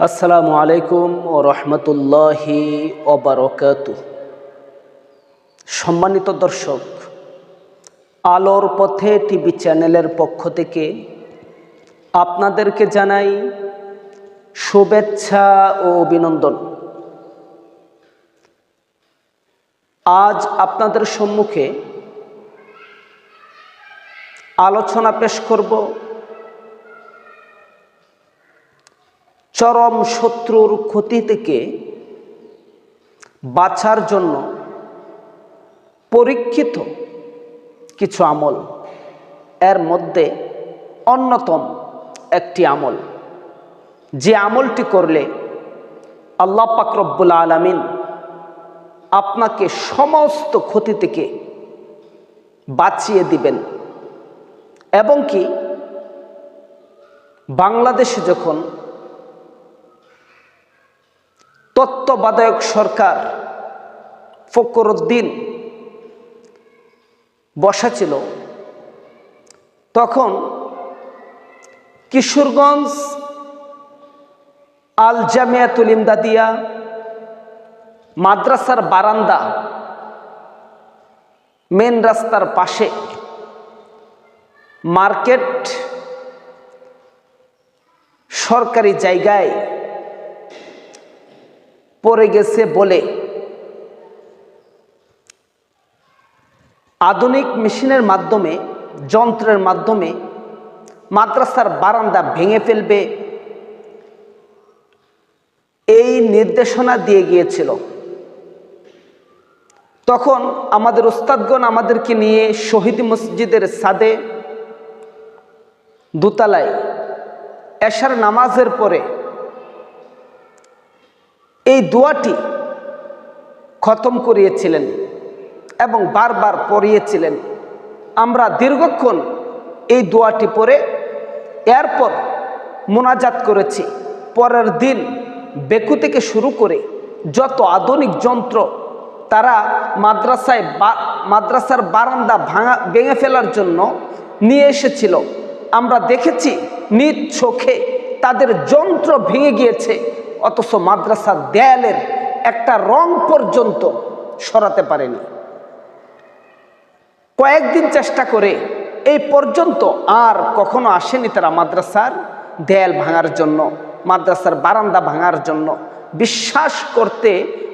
আসসালামু আলাইকুম ও রহমতুল্লাহি ওবরকাত সম্মানিত দর্শক, আলোর পথে টিভি চ্যানেলের পক্ষ থেকে আপনাদেরকে জানাই শুভেচ্ছা ও অভিনন্দন। আজ আপনাদের সম্মুখে আলোচনা পেশ করব চরম শত্রুর ক্ষতি থেকে বাঁচার জন্য পরীক্ষিত কিছু আমল। এর মধ্যে অন্যতম একটি আমল। যে আমলটি করলে আল্লাহ পাকরব্বুল আলমিন আপনাকে সমস্ত ক্ষতি থেকে বাঁচিয়ে দিবেন। এবং কি? বাংলাদেশে যখন তত্ত্বাবধায়ক সরকার ফকরুদ্দিন বসা ছিল। তখন কিশোরগঞ্জ আল জামিয়াতুল ইমদাদিয়া মাদ্রাসার বারান্দা মেন রাস্তার পাশে মার্কেট সরকারি জায়গায় পড়ে গেছে বলে। আধুনিক মেশিনের মাধ্যমে, যন্ত্রের মাধ্যমে মাদ্রাসার বারান্দা ভেঙে ফেলবে এই নির্দেশনা দিয়ে গিয়েছিল। তখন আমাদের উস্তাদগণ আমাদেরকে নিয়ে শহীদ মসজিদের সাদে দোতলায় এশার নামাজের পরে এই দোয়াটি খতম করিয়েছিলেন এবং বারবার পড়িয়েছিলেন। আমরা দীর্ঘক্ষণ এই দোয়াটি পরে এরপর মোনাজাত করেছি। পরের দিন বেকু থেকে শুরু করে যত আধুনিক যন্ত্র তারা মাদ্রাসায় মাদ্রাসার বারান্দা ভাঙা, ভেঙে ফেলার জন্য নিয়ে এসেছিল। আমরা দেখেছি নিজ চোখে তাদের যন্ত্র ভেঙে গিয়েছে। অথচ মাদ্রাসার দেয়ালের একটা রং পর্যন্ত সরাতে পারেনি। কয়েকদিন চেষ্টা করে এই পর্যন্ত আর কখনো আসেনি তারা মাদ্রাসার দেয়াল ভাঙার জন্য, মাদ্রাসার বারান্দা ভাঙার জন্য। বিশ্বাস করতে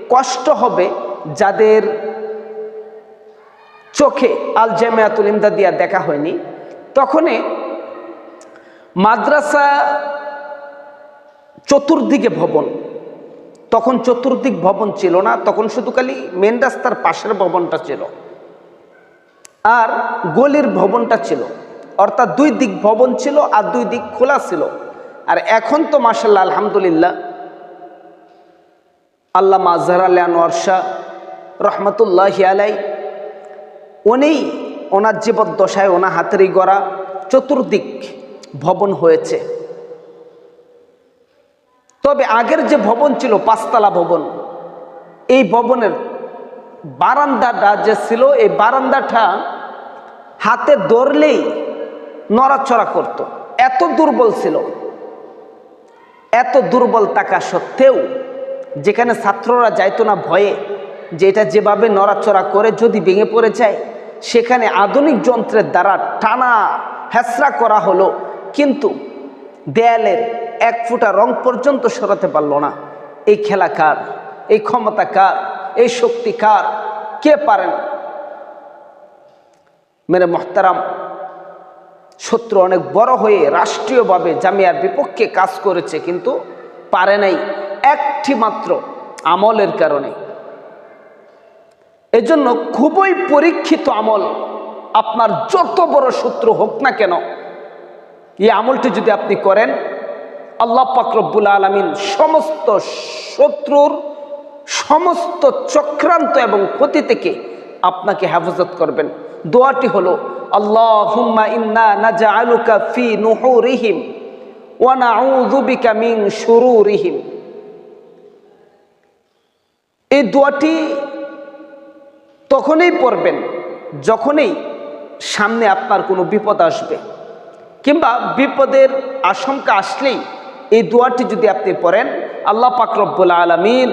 কষ্ট হবে যাদের চোখে আল জামিয়াতুল ইমদাদিয়া দেখা হয়নি। তখনই মাদ্রাসা চতুর্দিকে ভবন। তখন চতুর্দিক ভবন ছিল না, তখন শুধু খালি মেন রাস্তার পাশের ভবনটা ছিল। আর গলির ভবনটা ছিল। অর্থাৎ দুই দিক ভবন ছিল আর দুই দিক খোলা ছিল। আর এখন তো মাসাল্লাহ আলহামদুলিল্লাহ আল্লাহ মাজহার আল্লাহ আনোয়ার রহমতুল্লাহ আলাই উনি ওনার জীবদ্দশায় ওনা হাতেরই গড়া চতুর্দিক ভবন হয়েছে। তবে আগের যে ভবন ছিল, পাঁচতলা ভবন, এই ভবনের বারান্দাটা যে ছিল, এই বারান্দাটা হাতে ধরলেই নড়াচড়া করত। এত দুর্বল ছিল। এত দুর্বল থাকা সত্ত্বেও যেখানে ছাত্ররা যাইতো না ভয়ে, যে এটা যেভাবে নড়াচড়া করে যদি ভেঙে পড়ে যায়, সেখানে আধুনিক যন্ত্রের দ্বারা টানা হেসরা করা হলো। কিন্তু দেয়ালের এক ফুটা রং পর্যন্ত সরাতে পারল না। এই খেলা কার? এই ক্ষমতা কার? এই শক্তি কার? কে পারেন মেরে মহতারাম, শত্রু অনেক বড় হয়ে রাষ্ট্রীয়ভাবে জামিয়ার বিপক্ষে কাজ করেছে, কিন্তু পারে নাই একটি মাত্র আমলের কারণে। এজন্য খুবই পরীক্ষিত আমল আপনার যত বড় শত্রু হোক না কেন, এই আমলটি যদি আপনি করেন আল্লাহ পাকরব্বুল আলমিন সমস্ত শত্রুর সমস্ত চক্রান্ত এবং ক্ষতি থেকে আপনাকে হেফাজত করবেন। দোয়াটি হলো আল্লাহ হুম্মা ইন্না নাজা আলুকা ফি নুহুরিহিম ওয়ানা আউযুবিকা মিন শুরুরিহিম। এই দোয়াটি তখনই পড়বেন যখনই সামনে আপনার কোনো বিপদ আসবে, কিংবা বিপদের আশঙ্কা আসলেই এই দোয়াটি যদি আপনি পড়েন, আল্লাহ পাকরব্বুল আলমিন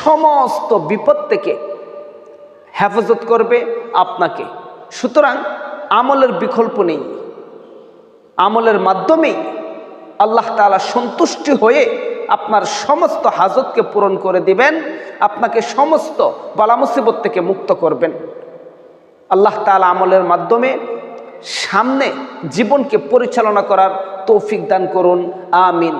সমস্ত বিপদ থেকে হেফাজত করবে আপনাকে। সুতরাং আমলের বিকল্প নেই। আমলের মাধ্যমেই আল্লাহ তাআলা সন্তুষ্টি হয়ে আপনার সমস্ত হাজতকে পূরণ করে দিবেন, আপনাকে সমস্ত বালা মুসিবত থেকে মুক্ত করবেন। আল্লাহ তাআলা আমলের মাধ্যমে সামনে জীবনকে পরিচালনা করার তৌফিক দান করুন আমিন।